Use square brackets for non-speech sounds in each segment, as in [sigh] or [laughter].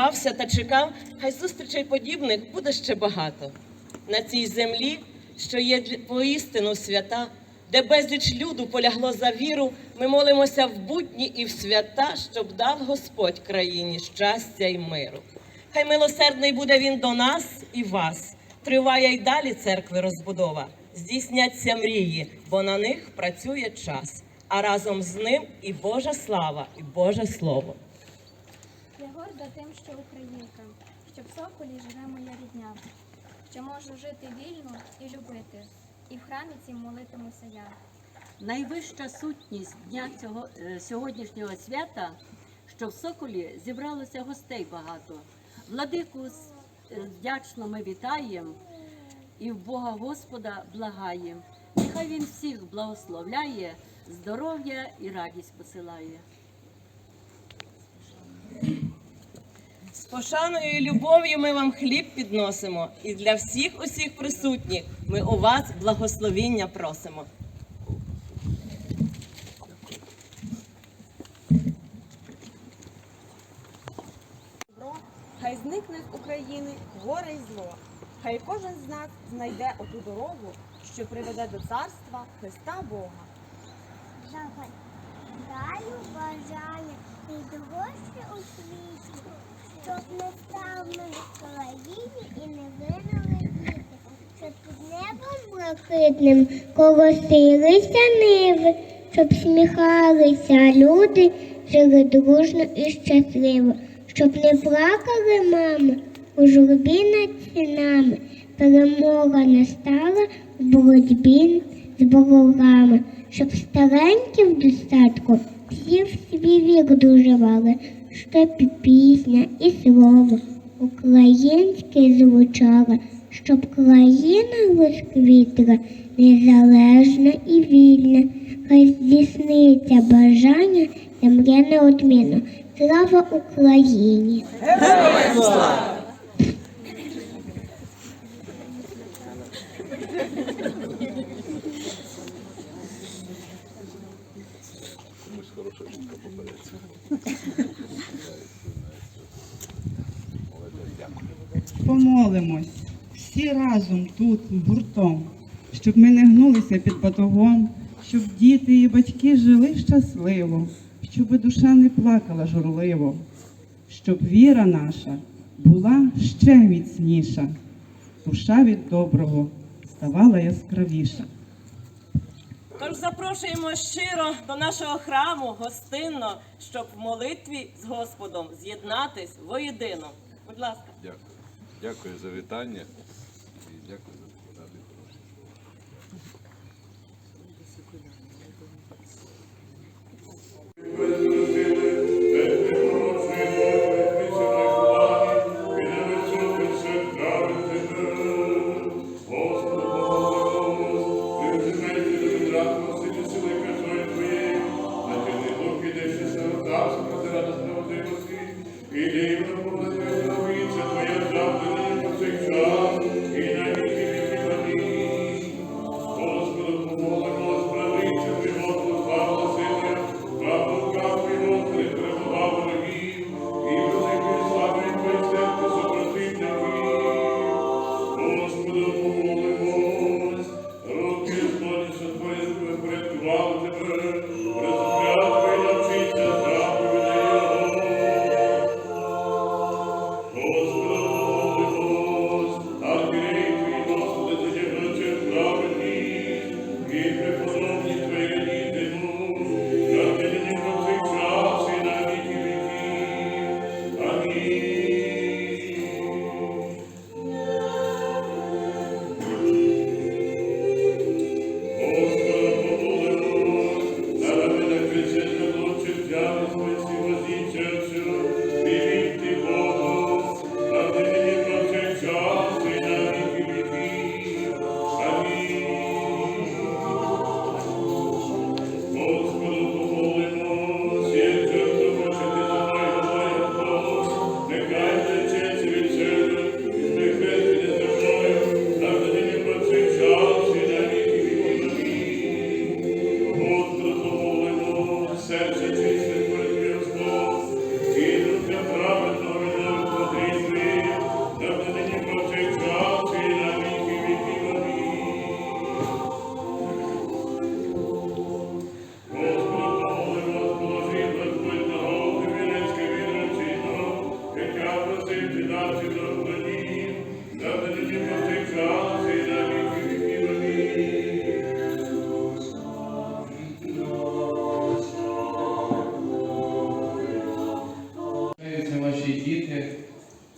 сподівався та чекав, хай зустрічей подібних буде ще багато. На цій землі, що є воістину свята, де безліч люду полягло за віру, ми молимося в будні і в свята, щоб дав Господь країні щастя й миру. Хай милосердний буде він до нас і вас. Триває й далі церкви розбудова. Здійсняться мрії, бо на них працює час. А разом з ним і Божа слава, і Боже Слово. Горда тим, що українка, що в соколі живе моя рідня, що можу жити вільно і любити, і в храмі цім молитимуся я. Найвища сутність дня цього е, сьогоднішнього свята, що в Соколі зібралося гостей багато. Владику е, вдячно ми вітаємо і в Бога Господа благаємо. Нехай він всіх благословляє, здоров'я і радість посилає. Пошаною і любов'ю ми вам хліб підносимо, і для всіх усіх присутніх ми у вас благословіння просимо. добро, хай зникне з України горе й зло. Хай кожен з нас знайде оту дорогу, що приведе до царства Христа Бога. Даю бажання від гості у світі, щоб не став в країні і не винули діти, щоб під небом блакитним колосилися ниви, щоб сміхалися люди, жили дружно і щасливо, щоб не плакали мами у журбі над цінами. Перемога настала в боротьбі з ворогами, щоб старенькі достатку всі в свій вік доживали, щоб пісня і слово українське звучало, щоб країна розквітла незалежна і вільна, хай здійсниться бажання мрія неодмінно. Слава Україні! Помолимось всі разом тут, гуртом, щоб ми не гнулися під батогом, щоб діти і батьки жили щасливо, щоб душа не плакала журливо, щоб віра наша була ще міцніша, душа від доброго ставала яскравіша. Тож запрошуємо щиро до нашого храму гостинно, щоб в молитві з Господом з'єднатись воєдино. Будь ласка. Дякую. Дякую за вітання і дякую за поради хороші. І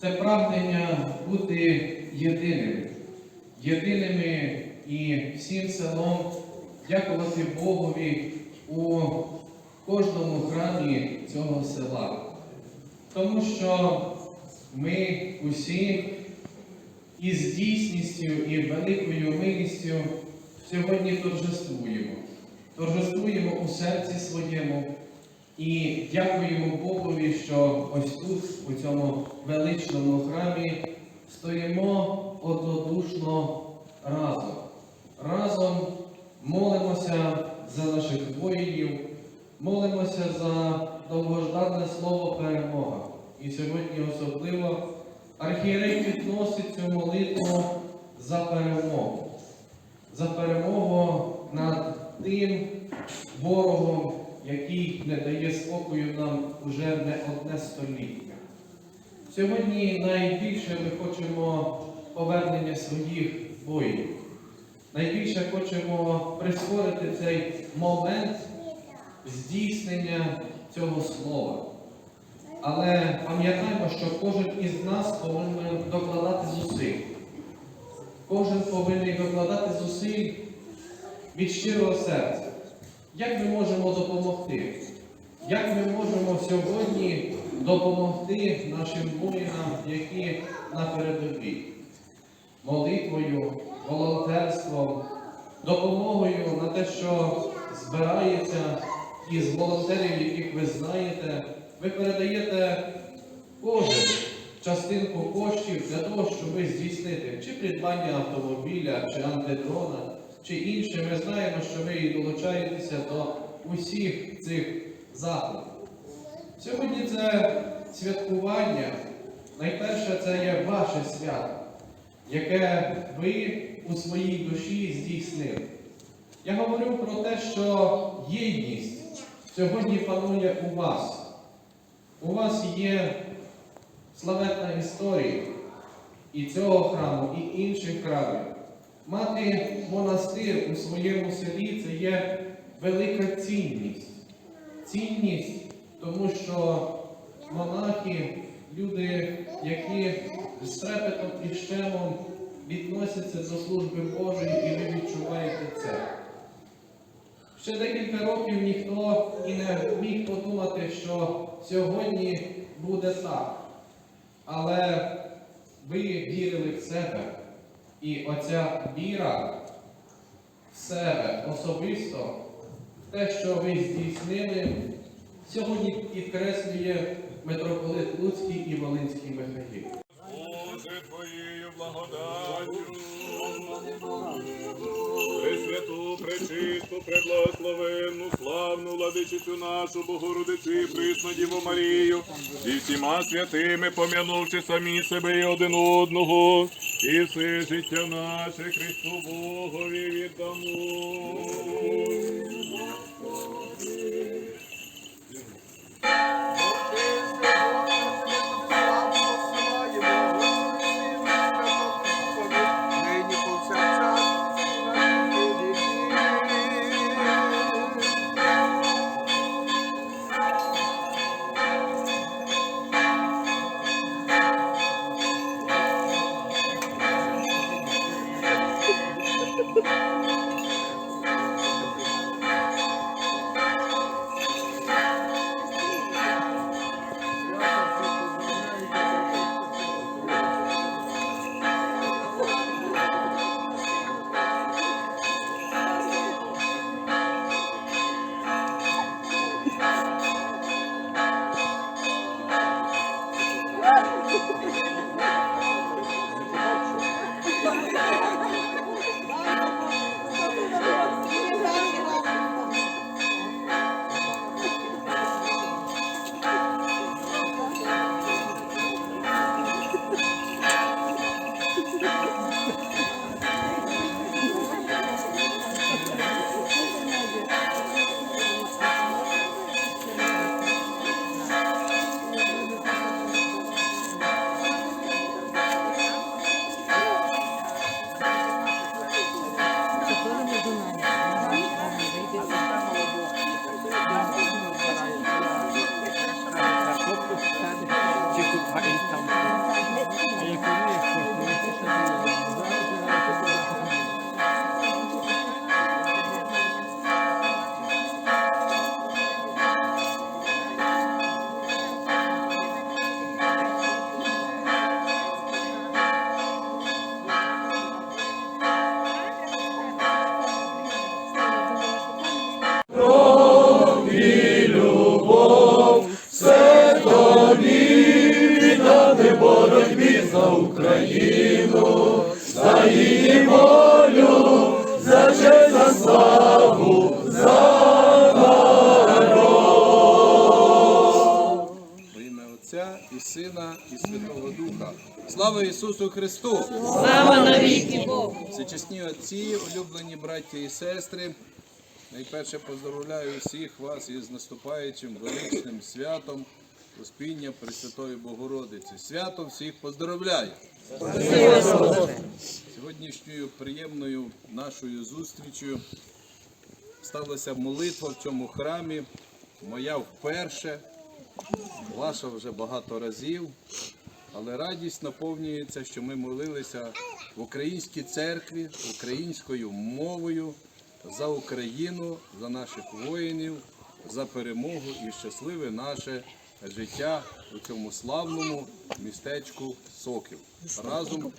Це прагнення бути єдиними, єдиними і всім селом дякувати Богові у кожному храмі цього села. Тому що ми усі із дійсністю і великою милістю сьогодні торжествуємо. Торжествуємо у серці своєму. І дякуємо Богові, що ось тут, у цьому величному храмі, стоїмо однодушно разом. Разом молимося за наших воїнів, молимося за довгождане слово перемога. І сьогодні особливо архієрей підносить цю молитву за перемогу, за перемогу над тим ворогом, який не дає спокою нам уже не одне століття. Сьогодні найбільше ми хочемо повернення своїх воїнів. Найбільше хочемо прискорити цей момент здійснення цього слова. Але пам'ятаємо, що кожен із нас повинен докладати зусиль. Кожен повинен докладати зусиль від щирого серця. Як ми можемо допомогти? Як ми можемо сьогодні допомогти нашим воїнам, які на передовій? Молитвою, волонтерством, допомогою на те, що збирається із волонтерів, яких ви знаєте, ви передаєте кожен частинку коштів для того, щоб здійснити чи придбання автомобіля, чи антидрона, чи інше. Ми знаємо, що ви долучаєтеся до усіх цих заходів. Сьогодні це святкування. Найперше, це є ваше свято, яке ви у своїй душі здійснили. Я говорю про те, що єдність сьогодні панує у вас. У вас є славетна історія і цього храму, і інших храмів. Мати монастир у своєму селі це є велика цінність. Цінність, тому що монахи, люди, які з трепетом і щемом відносяться до служби Божої, і ви відчуваєте це. Ще декілька років ніхто і не міг подумати, що сьогодні буде так. Але ви вірили в себе. І оця віра в себе особисто, в те, що ви здійснили, сьогодні підкреслює митрополит Луцький і Волинський Михаїв. Боже Твоєю благодаттю, Пресвяту, пречисту, преблагословенну, славну владичицю нашу Богородицю і присну Діву Марію, і всіма святими, пом'янувши самі себе і один одного, і все життя наше Христу Богові віддамо. Слава Ісусу Христу! Слава навіки Богу! Всечесні отці, улюблені браття і сестри. Найперше поздоровляю всіх вас із наступаючим величним святом Успіння Пресвятої Богородиці. Свято всіх поздоровляю! Сьогоднішньою приємною нашою зустрічю сталася молитва в цьому храмі. Моя вперше, ваша вже багато разів. Але радість наповнюється, що ми молилися в українській церкві українською мовою за Україну, за наших воїнів, за перемогу і щасливе наше життя у цьому славному містечку Сокіл разом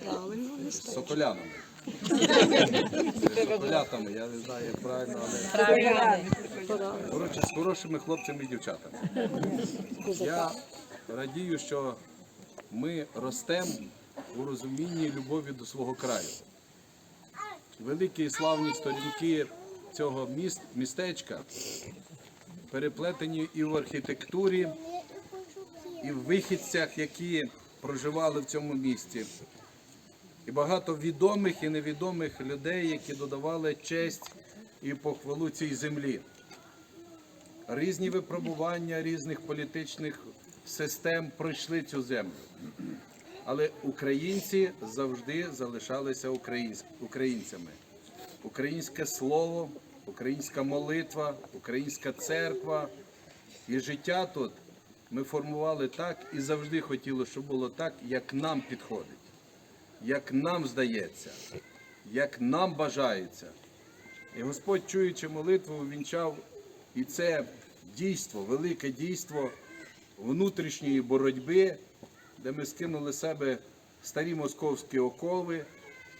з соколянами. Соколятами, я не знаю, як правильно, але коротше, з хорошими хлопцями і дівчатами. Я радію, що ми ростемо у розумінні любові до свого краю. Великі і славні сторінки цього міст, містечка переплетені і в архітектурі, і в вихідцях, які проживали в цьому місті. І багато відомих і невідомих людей, які додавали честь і похвалу цій землі. Різні випробування різних політичних систем пройшли цю землю. Але українці завжди залишалися українцями. Українське слово, українська молитва, українська церква і життя тут ми формували так і завжди хотіли, щоб було так, як нам підходить, як нам здається, як нам бажається. І Господь, чуючи молитву, увінчав і це дійство, велике дійство внутрішньої боротьби, де ми скинули з себе старі московські окови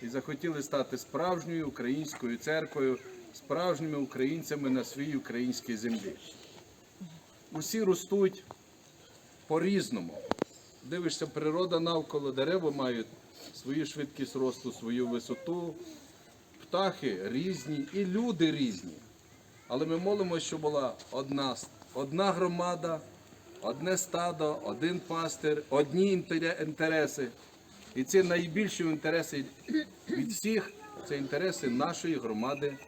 і захотіли стати справжньою українською церквою, справжніми українцями на своїй українській землі. Усі ростуть по-різному. Дивишся, природа навколо дерева мають свою швидкість росту, свою висоту, птахи різні і люди різні. Але ми молимося, щоб була одна, одна громада, одне стадо, один пастир, одні інтереси. І це найбільші інтереси від всіх це інтереси нашої громади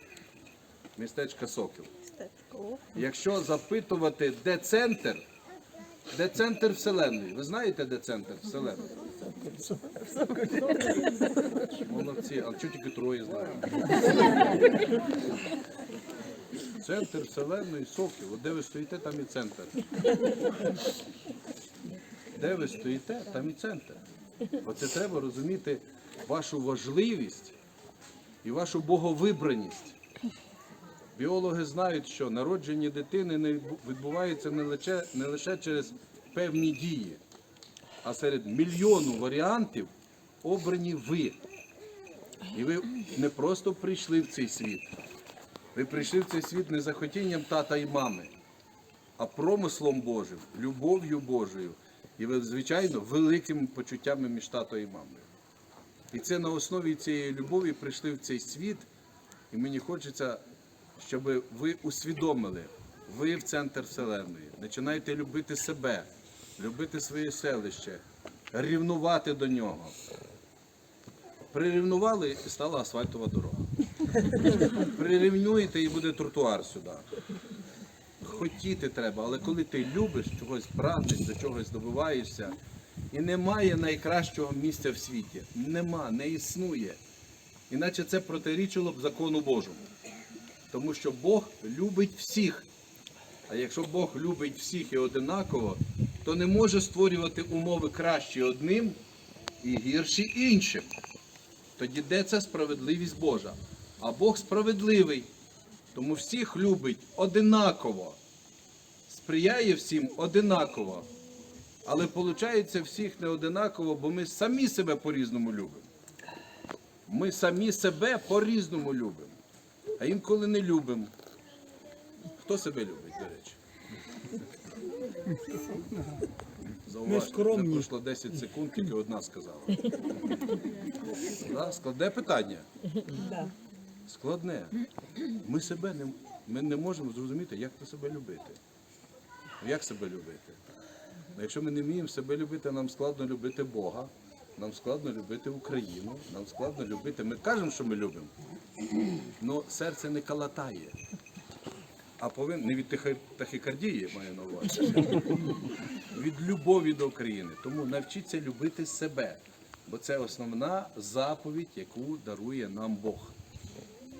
містечка Сокіл. Якщо запитувати, де центр, де центр Вселенної? Ви знаєте, де центр Вселенної? Молодці, а чого тільки троє знають? Центр Вселенної Сокіл. От де ви стоїте, там і центр. Де ви стоїте, там і центр. Оце треба розуміти вашу важливість і вашу боговибраність. Біологи знають, що народження дитини відбувається не лише, не лише через певні дії, а серед мільйону варіантів обрані ви. І ви не просто прийшли в цей світ. Ви прийшли в цей світ не за хотінням тата і мами, а промислом Божим, любов'ю Божою і, звичайно, великими почуттями між татою і мамою. І це на основі цієї любові прийшли в цей світ, і мені хочеться, щоб ви усвідомили, ви в центр Вселенної. Починайте любити себе, любити своє селище, рівнувати до нього. Прирівнували і стала асфальтова дорога. Прирівнюєте і буде тротуар сюди. Хотіти треба, але коли ти любиш чогось прагнеш, до чогось добиваєшся, і немає найкращого місця в світі. Нема, не існує. Іначе це протирічило б закону Божому. Тому що Бог любить всіх. А якщо Бог любить всіх і одинаково, то не може створювати умови кращі одним і гірші іншим. Тоді де це справедливість Божа? А Бог справедливий, тому всіх любить одинаково, сприяє всім одинаково. Але виходить всіх не одинаково, бо ми самі себе по-різному любимо. Ми самі себе по-різному любимо. А інколи не любимо. Хто себе любить, до речі? Зауважте, пройшло 10 секунд, тільки одна сказала. Да? Складне питання. Складне. Ми себе не, ми не можемо зрозуміти, як то себе любити. Як себе любити? Якщо ми не вміємо себе любити, нам складно любити Бога, нам складно любити Україну, нам складно любити. Ми кажемо, що ми любимо, але серце не калатає. А повинен не від тахікардії маю на увазі, [laughs] від любові до України. Тому навчіться любити себе, бо це основна заповідь, яку дарує нам Бог.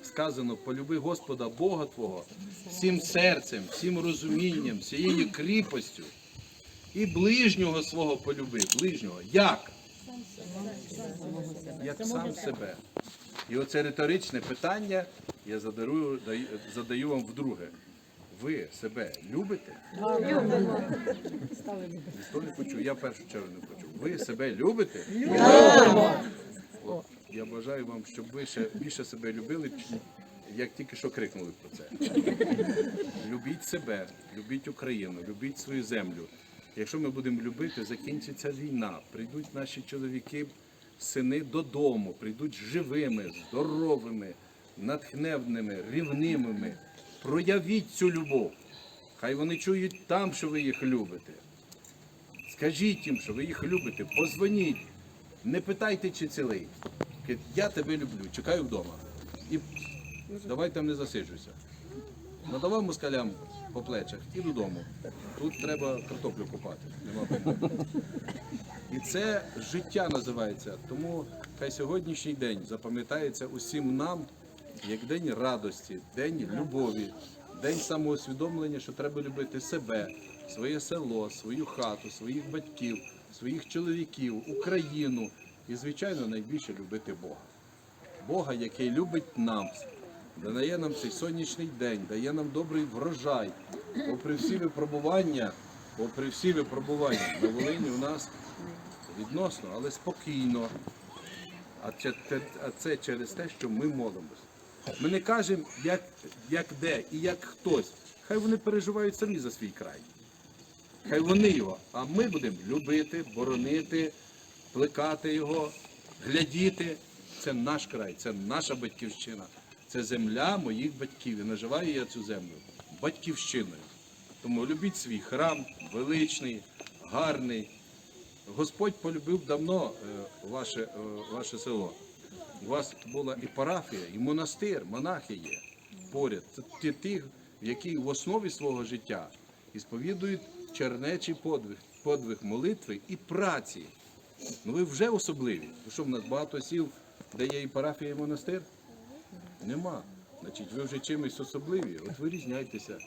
Сказано, полюби Господа Бога Твого всім серцем, всім розумінням, всією кріпостю. І ближнього свого полюби. Ближнього. Як? Як сам себе. І оце риторичне питання я задаю, даю- задаю вам вдруге. Ви себе любите? Любимо. Ніхто не почув, я в першу чергу не почув. Ви себе любите? Любимо. От, я бажаю вам, щоб ви ще більше себе любили, як тільки що крикнули про це. Любіть себе, любіть Україну, любіть свою землю. Якщо ми будемо любити, закінчиться війна. Прийдуть наші чоловіки, сини додому, прийдуть живими, здоровими, натхненними, рівнимими. Проявіть цю любов. Хай вони чують там, що ви їх любите. Скажіть їм, що ви їх любите, позвоніть. Не питайте, чи цілий. Я тебе люблю, чекаю вдома. І давай там не засиджуйся. Надавав москалям по плечах і додому. Тут треба картоплю купати. Нема. І це життя називається. Тому хай сьогоднішній день запам'ятається усім нам як день радості, день любові, день самоусвідомлення, що треба любити себе, своє село, свою хату, своїх батьків, своїх чоловіків, Україну і, звичайно, найбільше любити Бога. Бога, який любить нам, дає нам цей сонячний день, дає нам добрий врожай. Попри всі випробування, попри всі випробування на Волині у нас відносно, але спокійно. А це через те, що ми молимось. Ми не кажемо, як, як де і як хтось. Хай вони переживають самі за свій край. Хай вони його, а ми будемо любити, боронити, плекати його, глядіти. Це наш край, це наша батьківщина, це земля моїх батьків. І називаю я цю землю батьківщиною. Тому любіть свій храм, величний, гарний. Господь полюбив давно е, ваше, е, ваше село. У вас була і парафія, і монастир, монахи є поряд. Це ті, які в основі свого життя і сповідують чернечий подвиг, подвиг молитви і праці. Ну ви вже особливі. Ви що в нас багато сіл, де є і парафія, і монастир? Нема. Значить, ви вже чимось особливі. От вирізняйтеся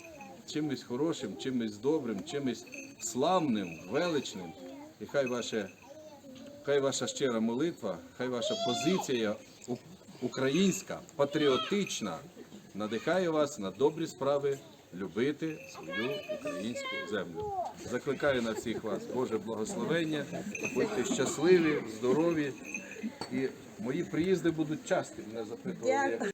чимось хорошим, чимось добрим, чимось славним, величним. І хай ваше, хай ваша щира молитва, хай ваша позиція українська, патріотична, надихає вас на добрі справи любити свою українську землю. Закликаю на всіх вас Боже благословення, будьте щасливі, здорові. І мої приїзди будуть часті. Мене запитували.